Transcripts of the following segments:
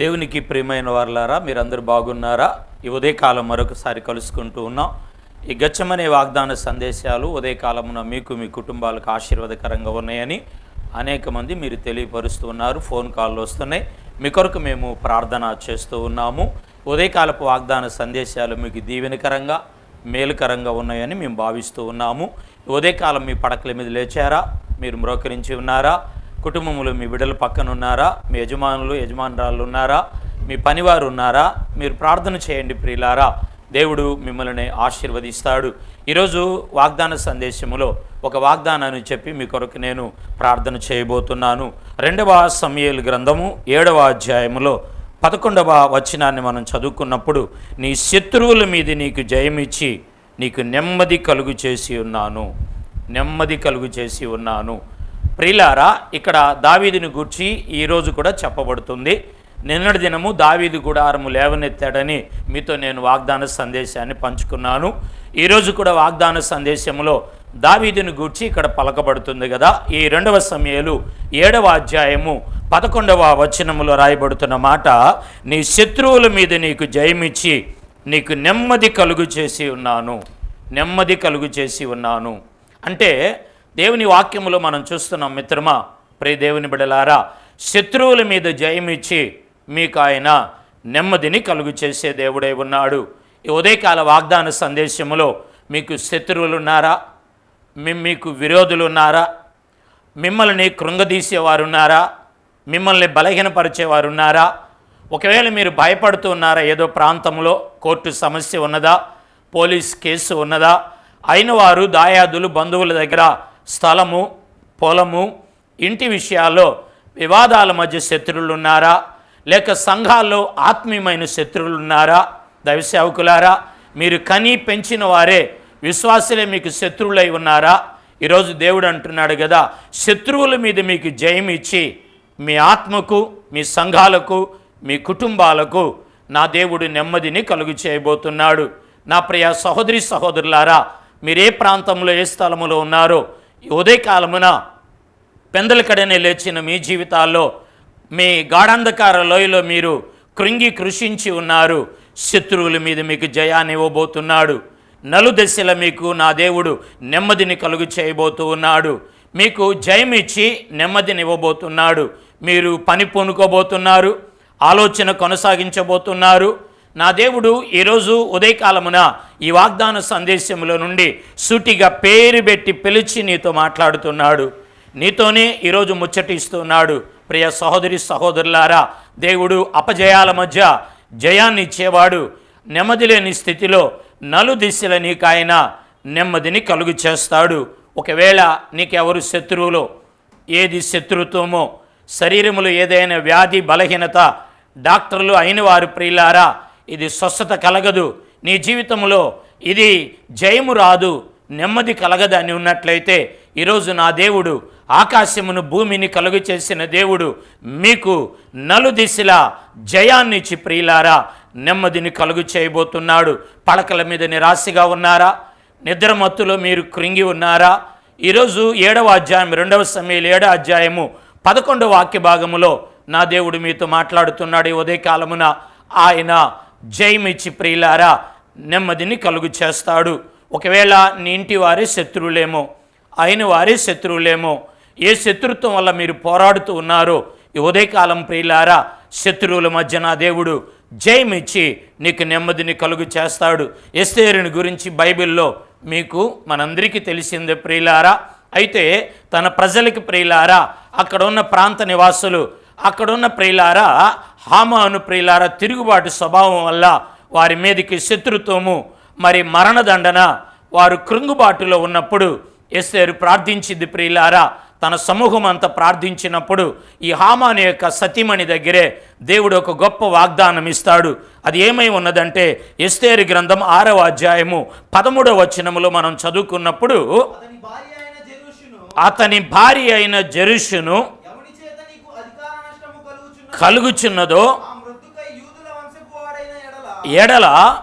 దేవునికి ప్రియమైన వారులారా మీరందరూ బాగున్నారా? ఈ ఉదయకాలం మరొకసారి కలుసుకుంటూ ఉన్నాం. ఈ గచ్చమనే వాగ్దాన సందేశాలు ఉదయకాలమున మీకు మీ కుటుంబాలకు ఆశీర్వాదకరంగా ఉన్నాయని అనేక మంది మీరు తెలియపరుస్తూ ఉన్నారు. ఫోన్ కాల్లు వస్తున్నాయి. మీ కొరకు మేము ప్రార్థన చేస్తూ ఉన్నాము. ఉదయకాలపు వాగ్దాన సందేశాలు మీకు దీవెనకరంగా మేలుకరంగా ఉన్నాయని మేము భావిస్తూ ఉన్నాము. ఉదయకాలం మీ పడకల మీద లేచారా? మీరు మ్రోకరించి ఉన్నారా? కుటుంబములు మీ బిడ్డల పక్కన ఉన్నారా మీ యజమానులు యజమానురాలు ఉన్నారా మీ పనివారు ఉన్నారా మీరు ప్రార్థన చేయండి ప్రియులారా. దేవుడు మిమ్మల్ని ఆశీర్వదిస్తాడు. ఈరోజు వాగ్దాన సందేశములో ఒక వాగ్దానాన్ని చెప్పి మీ కొరకు నేను ప్రార్థన చేయబోతున్నాను. రెండవ సమయలు గ్రంథము ఏడవ అధ్యాయములో పదకొండవ వచనాన్ని మనం చదువుకున్నప్పుడు నీ శత్రువుల మీద నీకు జయమిచ్చి నీకు నెమ్మది కలుగు చేసి ఉన్నాను. నెమ్మది కలుగు చేసి ఉన్నాను. ప్రిలారా ఇక్కడ దావీదుని గూర్చి ఈరోజు కూడా చెప్పబడుతుంది. నిన్నటి దినము దావీదు గుడారము లేవనెత్తాడని మీతో నేను వాగ్దాన సందేశాన్ని పంచుకున్నాను. ఈరోజు కూడా వాగ్దాన సందేశంలో దావీదుని గూర్చి ఇక్కడ పలకబడుతుంది కదా. ఈ రెండవ సమయాలు ఏడవ అధ్యాయము పదకొండవ వచనములో రాయబడుతున్న మాట నీ శత్రువుల మీద నీకు జయమిచ్చి నీకు నెమ్మది కలుగు చేసి ఉన్నాను. నెమ్మది కలుగు చేసి ఉన్నాను. అంటే దేవుని వాక్యములో మనం చూస్తున్నాం మిత్రమా ప్రే దేవుని బిడలారా శత్రువుల మీద జయమిచ్చి మీకు ఆయన నెమ్మదిని కలుగు చేసే దేవుడై ఉన్నాడు. ఈ ఉదయకాల వాగ్దాన సందేశములో మీకు శత్రువులు ఉన్నారా మీ- మీకు విరోధులు ఉన్నారా మిమ్మల్ని కృంగదీసేవారు ఉన్నారా మిమ్మల్ని బలహీనపరిచేవారు ఉన్నారా ఒకవేళ మీరు భయపడుతూ ఉన్నారా? ఏదో ప్రాంతంలో కోర్టు సమస్య ఉన్నదా? పోలీస్ కేసు ఉన్నదా? అయిన వారు దాయాదులు బంధువుల దగ్గర స్థలము పొలము ఇంటి విషయాల్లో వివాదాల మధ్య శత్రువులు ఉన్నారా లేక సంఘాల్లో ఆత్మీయమైన శత్రువులు ఉన్నారా మీరు కని పెంచిన వారే విశ్వాసులే మీకు శత్రువులై ఉన్నారా? ఈరోజు దేవుడు అంటున్నాడు కదా శత్రువుల మీద మీకు జయం ఇచ్చి మీ ఆత్మకు మీ సంఘాలకు మీ కుటుంబాలకు నా దేవుడు నెమ్మదిని కలుగు చేయబోతున్నాడు. నా ప్రియ సహోదరి సహోదరులారా మీరు ఏ ప్రాంతంలో ఏ స్థలములో ఉన్నారో ఉదయకాలమున పెందలకడనే లేచిన మీ జీవితాల్లో మీ గాఢాంధకార లోయలో మీరు కృంగి కృషించి ఉన్నారు. శత్రువుల మీద మీకు జయాన్ని ఇవ్వబోతున్నాడు. నలుదశల మీకు నా దేవుడు నెమ్మదిని కలుగు చేయబోతూ ఉన్నాడు. మీకు జయమిచ్చి నెమ్మదిని ఇవ్వబోతున్నాడు. మీరు పని పూనుకోబోతున్నారు. ఆలోచన కొనసాగించబోతున్నారు. నా దేవుడు ఈరోజు ఉదయకాలమున ఈ వాగ్దాన సందేశంలో నుండి సూటిగా పేరు పెట్టి పిలిచి నీతో మాట్లాడుతున్నాడు. నీతోనే ఈరోజు ముచ్చటిస్తున్నాడు. ప్రియ సహోదరి సహోదరులారా దేవుడు అపజయాల మధ్య జయాన్ని ఇచ్చేవాడు. నెమ్మది లేని స్థితిలో నలు దిశల నీకు ఆయన నెమ్మదిని కలుగు చేస్తాడు. ఒకవేళ నీకెవరు శత్రువులో ఏది శత్రుత్వమో శరీరములో ఏదైనా వ్యాధి బలహీనత డాక్టర్లు అయిన వారు ప్రియులారా ఇది స్వస్థత కలగదు. నీ జీవితంలో ఇది జయము రాదు నెమ్మది కలగదని ఉన్నట్లయితే ఈరోజు నా దేవుడు ఆకాశమును భూమిని కలుగు చేసిన దేవుడు మీకు నలుదిశలా జయాన్నిచ్చి ప్రియులారా నెమ్మదిని కలుగు చేయబోతున్నాడు. పడకల మీద నిరాశగా ఉన్నారా? నిద్రమత్తులో మీరు కృంగి ఉన్నారా? ఈరోజు ఏడవ అధ్యాయం రెండవ సమయంలో ఏడవ అధ్యాయము పదకొండవ వాక్య భాగములో నా దేవుడు మీతో మాట్లాడుతున్నాడు ఈ ఉదయకాలమున. ఆయన జయమిచ్చి ప్రియులారా నెమ్మదిని కలుగు చేస్తాడు. ఒకవేళ నీ ఇంటి వారే శత్రువులేమో అయిన వారే శత్రువులేమో ఏ శత్రుత్వం వల్ల మీరు పోరాడుతూ ఉన్నారో ఈ ఉదయకాలం ప్రియులారా శత్రువుల మధ్య నా దేవుడు జయమిచ్చి నీకు నెమ్మదిని కలుగు చేస్తాడు. ఎస్తేరుని గురించి బైబిల్లో మీకు మనందరికీ తెలిసిందే ప్రియులారా. అయితే తన ప్రజలకి ప్రియులారా అక్కడ ఉన్న ప్రాంత నివాసులు అక్కడున్న ప్రియులారా హామాను ప్రియులారా తిరుగుబాటు స్వభావం వల్ల వారి మీదకి శత్రుత్వము మరి మరణదండన వారు కృంగుబాటులో ఉన్నప్పుడు ఎస్తేరు ప్రార్థించింది ప్రియులారా. తన సమూహం అంతా ప్రార్థించినప్పుడు ఈ హామాను యొక్క సతీమణి దగ్గరే దేవుడు ఒక గొప్ప వాగ్దానం ఇస్తాడు. అది ఏమై ఉన్నదంటే ఎస్తేరు గ్రంథం ఆరవ అధ్యాయము పదమూడవ వచనములో మనం చదువుకున్నప్పుడు అతని భార్య అయిన జెరూషును అతని భార్య అయిన జెరుషును ఎవని చేత నీకు అధికార నష్టము కలుగుచున్న కలుగుచున్నదో ఎడల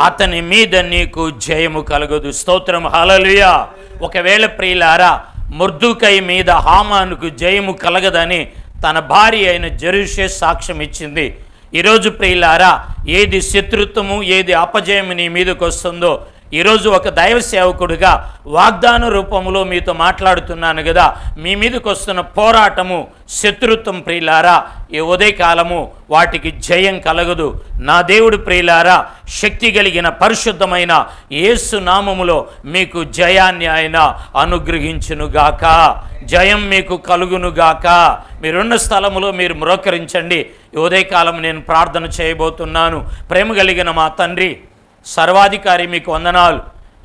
అతని మీద నీకు జయము కలుగదు. స్తోత్రం. హల్లెలూయా. ఒకవేళ ప్రియులారా ముర్దుకై మీద హామానుకు జయము కలగదని తన భార్య అయిన జెరూషే సాక్ష్యం ఇచ్చింది. ఈరోజు ప్రియులారా ఏది శత్రుత్వము ఏది అపజయం నీ మీదకి వస్తుందో ఈరోజు ఒక దైవ సేవకుడిగా వాగ్దాన రూపంలో మీతో మాట్లాడుతున్నాను కదా. మీ మీదకి వస్తున్న పోరాటము శత్రుత్వం ప్రియులారా ఈ ఉదయకాలము వాటికి జయం కలగదు. నా దేవుడు ప్రియులారా శక్తి కలిగిన పరిశుద్ధమైన యేసు నామములో మీకు జయాన్ని ఆయన అనుగ్రహించునుగాక. జయం మీకు కలుగునుగాక. మీరున్న స్థలములో మీరు మ్రోకరించండి ఈ ఉదయకాలం నేను ప్రార్థన చేయబోతున్నాను. ప్రేమ కలిగిన మా తండ్రి సర్వాధికారి మీకు వందనాలు.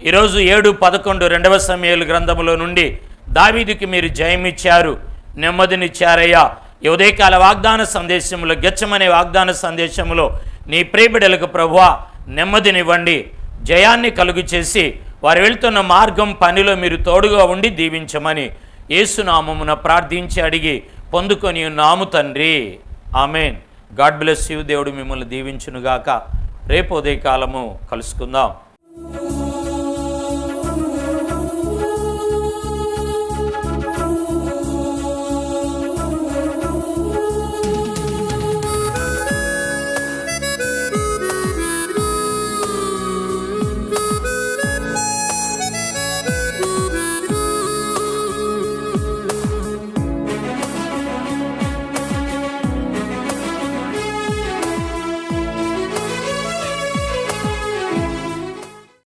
ఈరోజు ఏడు పదకొండు రెండవ సమయాలు గ్రంథములో నుండి దావీదికి మీరు జయమిచ్చారు. నెమ్మదినిచ్చారయ్యా. ఈ ఉదయకాల వాగ్దాన సందేశంలో గెచ్చమనే వాగ్దాన సందేశంలో నీ ప్రియబిడలకు ప్రభువా నెమ్మదినివ్వండి. జయాన్ని కలుగు చేసి వారు వెళ్తున్న మార్గం పనిలో మీరు తోడుగా ఉండి దీవించమని ఏసునామమున ప్రార్థించి అడిగి పొందుకొని నాము తండ్రి. ఆమెన్. God bless you. దేవుడు మిమ్మల్ని దీవించునుగాక. రేపు ఉదయకాలము కలుసుకుందాం.